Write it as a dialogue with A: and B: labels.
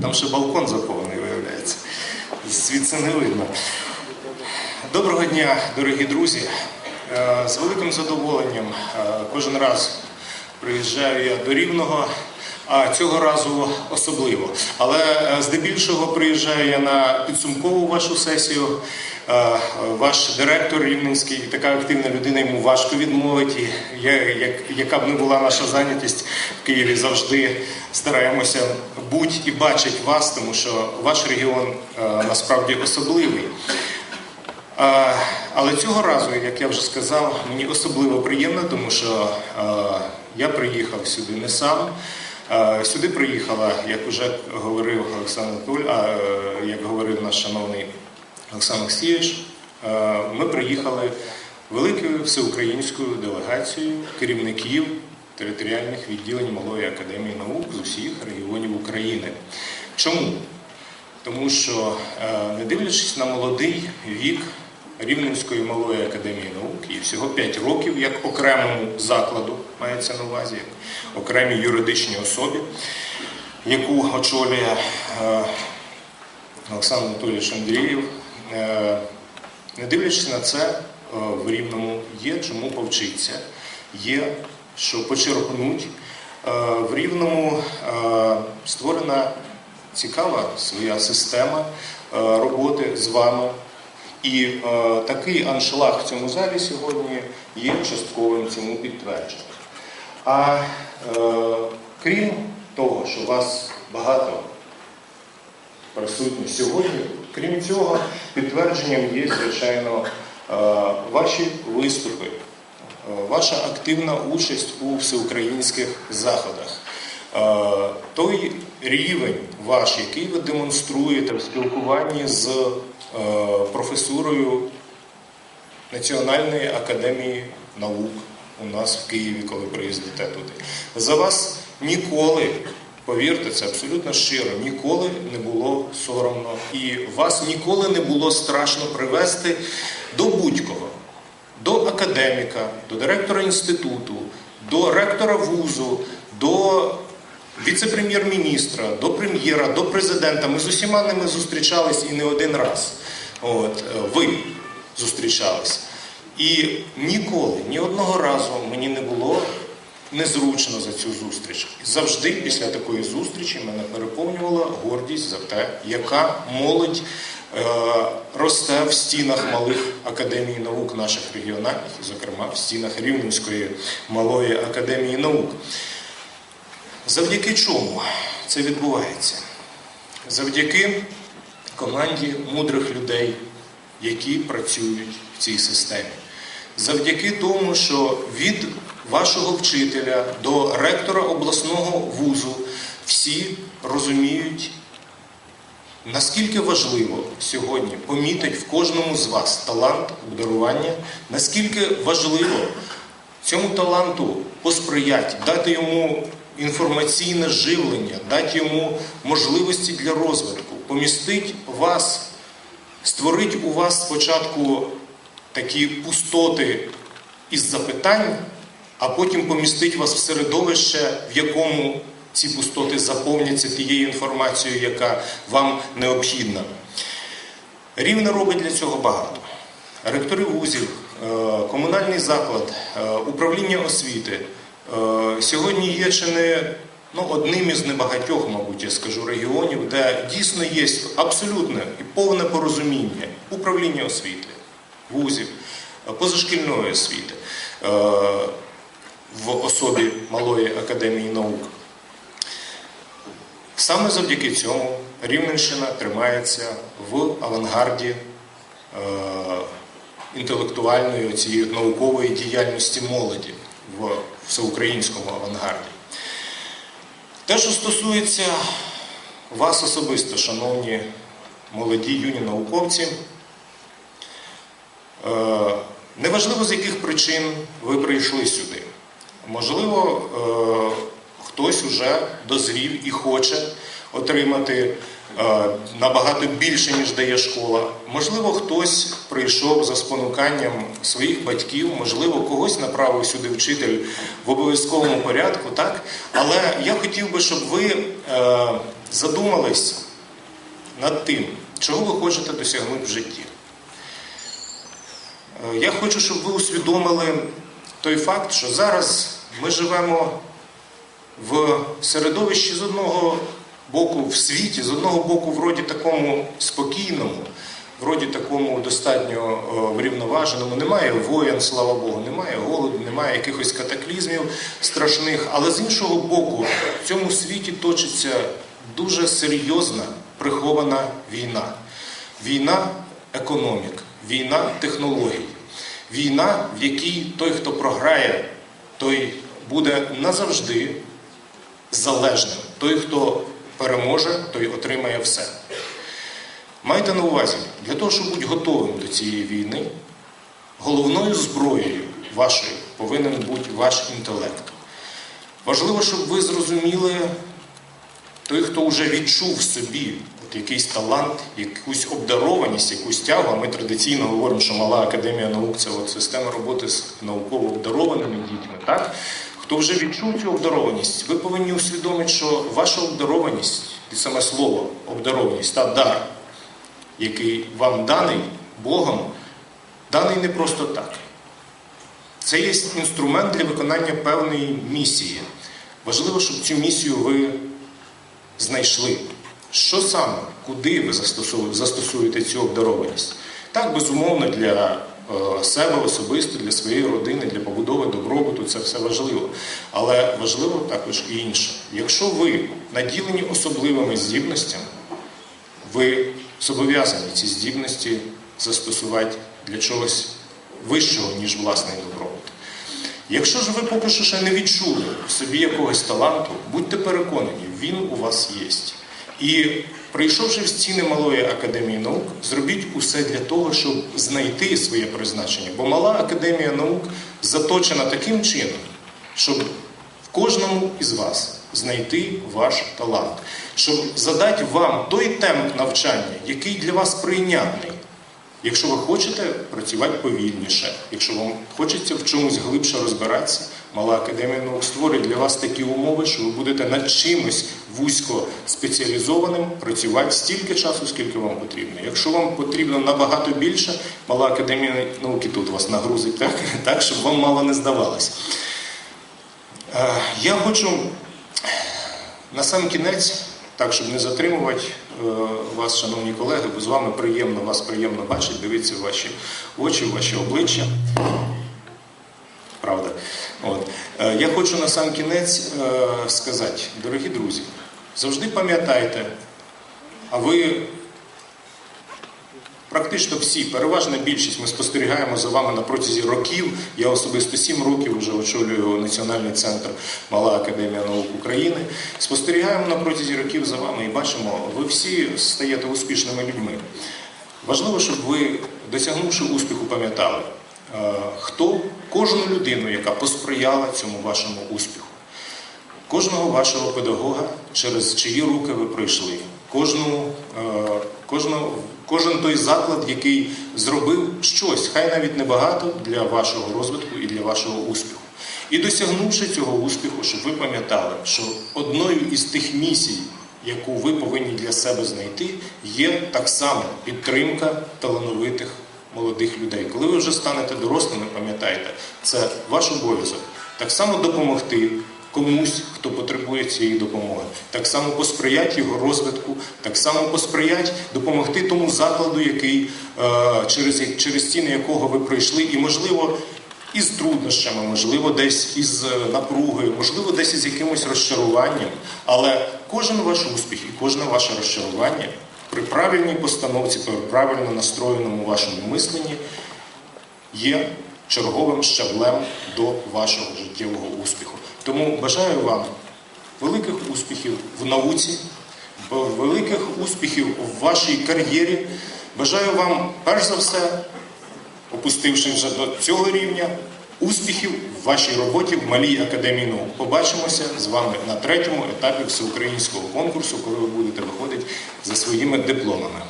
A: Там ще балкон захований, виявляється. Звідси не видно. Доброго дня, дорогі друзі. Е, З великим задоволенням е, кожен раз приїжджаю я до Рівного, а цього разу особливо. Але е, здебільшого приїжджаю я на підсумкову вашу сесію. Е, Ваш директор Рівненський, така активна людина, йому важко відмовити. Я, як, яка б не була наша зайнятість в Києві, завжди стараємося будь і бачить вас, тому що ваш регіон е, насправді особливий. Але цього разу, як я вже сказав, мені особливо приємно, тому що я приїхав сюди не сам. Сюди приїхала, як вже говорив Олександр Анатолій, а е, як говорив наш шановний Олександр Олексійович, ми приїхали великою всеукраїнською делегацією керівників територіальних відділень Малої академії наук з усіх регіонів України. Чому? Тому що, е, не дивлячись на молодий вік Рівненської малої академії наук, і всього 5 років як окремому закладу мається на увазі, як окремій юридичній особі, яку очолює е, Олександр Анатолійович Андрієв, е, не дивлячись на це, е, в Рівному є чому повчитися, є що почерпнуть. В Рівному створена цікава своя система роботи з вами. І е, такий аншлаг в цьому залі сьогодні є частковим цьому підтвердженням. А е, крім того, що вас багато присутні сьогодні, крім цього, підтвердженням є, звичайно, е, ваші виступи, е, ваша активна участь у всеукраїнських заходах. Е, Той рівень ваш, який ви демонструєте в спілкуванні з професурою Національної академії наук у нас в Києві, коли приїздите туди. За вас ніколи, повірте, це абсолютно щиро, ніколи не було соромно. І вас ніколи не було страшно привести до будь-кого, до академіка, до директора інституту, до ректора вузу, до віце-прем'єр-міністра, до прем'єра, до президента. Ми з усіма ними зустрічались і не один раз. От, е, ви зустрічались. І ніколи, ні одного разу мені не було незручно за цю зустріч. Завжди після такої зустрічі мене переповнювала гордість за те, яка молодь е, росте в стінах малих академій наук наших регіональних, зокрема, в стінах Рівненської малої академії наук. Завдяки чому це відбувається? Завдяки команді мудрих людей, які працюють в цій системі. Завдяки тому, що від вашого вчителя до ректора обласного вузу всі розуміють, наскільки важливо сьогодні помітить в кожному з вас талант обдарування, наскільки важливо цьому таланту посприяти, дати йому інформаційне живлення, дати йому можливості для розвитку, помістить вас, створить у вас спочатку такі пустоти із запитань, а потім помістить вас в середовище, в якому ці пустоти заповняться тією інформацією, яка вам необхідна. Рівне робить для цього багато. Ректори вузів, е, комунальний заклад, е, управління освіти сьогодні є чи не ну, одним із небагатьох, мабуть, я скажу, регіонів, де дійсно є абсолютне і повне порозуміння управління освіти, вузів, е, позашкільної освіти е, в особі Малої академії наук. Саме завдяки цьому Рівненщина тримається в авангарді е, інтелектуальної цієї наукової діяльності молоді в всеукраїнському авангарді. Те, що стосується вас особисто, шановні молоді юні науковці, е, неважливо з яких причин ви прийшли сюди. Можливо, е, хтось уже дозрів і хоче отримати е, набагато більше, ніж дає школа. Можливо, хтось прийшов за спонуканням своїх батьків, можливо, когось направив сюди вчитель в обов'язковому порядку, так? Але я хотів би, щоб ви е, задумались над тим, чого ви хочете досягнути в житті. Е, Я хочу, щоб ви усвідомили той факт, що зараз ми живемо в середовищі з одного боку в світі, з одного боку, вроді такому спокійному, вроді такому достатньо е, врівноваженому. Немає воєн, слава Богу, немає голоду, немає якихось катаклізмів страшних. Але з іншого боку, в цьому світі точиться дуже серйозна прихована війна. Війна економік, війна технологій, війна, в якій той, хто програє, той буде назавжди залежним. Той, хто переможе, той отримає все. Майте на увазі, для того, щоб бути готовим до цієї війни, головною зброєю вашою повинен бути ваш інтелект. Важливо, щоб ви зрозуміли, той, хто вже відчув в собі от якийсь талант, якусь обдарованість, якусь тягу, ми традиційно говоримо, що мала академія наук це от система роботи з науково обдарованими дітьми. Так? Хто вже відчув цю обдарованість, ви повинні усвідомити, що ваша обдарованість, і саме слово обдарованість та дар, який вам даний Богом, даний не просто так. Це є інструмент для виконання певної місії. Важливо, щоб цю місію ви знайшли. Що саме, куди ви застосуєте цю обдарованість? Так, безумовно, для себе особисто, для своєї родини, для побудови добробуту це все важливо. Але важливо також і інше. Якщо ви наділені особливими здібностями, ви зобов'язані ці здібності застосувати для чогось вищого, ніж власний добробут. Якщо ж ви поки що ще не відчули в собі якогось таланту, будьте переконані, він у вас є. І прийшовши в стіни малої академії наук, зробіть усе для того, щоб знайти своє призначення. Бо мала академія наук заточена таким чином, щоб в кожному із вас знайти ваш талант, щоб задати вам той темп навчання, який для вас прийнятний. Якщо ви хочете працювати повільніше, якщо вам хочеться в чомусь глибше розбиратися, мала академія наук створить для вас такі умови, що ви будете над чимось вузько спеціалізованим працювати стільки часу, скільки вам потрібно. Якщо вам потрібно набагато більше, мала академія науки тут вас нагрузить так, так щоб вам мало не здавалось. Е, Я хочу на сам кінець. Так, щоб не затримувати е, вас, шановні колеги, бо з вами приємно, вас приємно бачити, дивитися ваші очі, ваші обличчя. Правда. От. Е, Я хочу на сам кінець е, сказати, дорогі друзі, завжди пам'ятайте, а ви практично всі, переважна більшість, ми спостерігаємо за вами на протязі років. Я особисто сім років вже очолюю Національний центр Мала Академія наук України. Спостерігаємо на протязі років за вами і бачимо, ви всі стаєте успішними людьми. Важливо, щоб ви, досягнувши успіху, пам'ятали, е, хто кожну людину, яка посприяла цьому вашому успіху. Кожного вашого педагога, через чиї руки ви пройшли, кожну, е, кожну, кожен той заклад, який зробив щось, хай навіть небагато для вашого розвитку і для вашого успіху. І досягнувши цього успіху, щоб ви пам'ятали, що одною із тих місій, яку ви повинні для себе знайти, є так само підтримка талановитих молодих людей. Коли ви вже станете дорослими, пам'ятайте, це ваш обов'язок так само допомогти комусь, хто потребує цієї допомоги, так само посприяти його розвитку, так само посприяти допомогти тому закладу, який е, через, через стіни якого ви пройшли, і можливо. Із труднощами, можливо, десь із напругою, можливо, десь із якимось розчаруванням. Але кожен ваш успіх і кожне ваше розчарування при правильній постановці, при правильно настроєному вашому мисленні є черговим щаблем до вашого життєвого успіху. Тому бажаю вам великих успіхів в науці, великих успіхів в вашій кар'єрі. Бажаю вам, перш за все, опустивши вже до цього рівня, Успіхів в вашій роботі в Малій академії наук. Побачимося з вами на третьому етапі всеукраїнського конкурсу, коли ви будете виходити за своїми дипломами.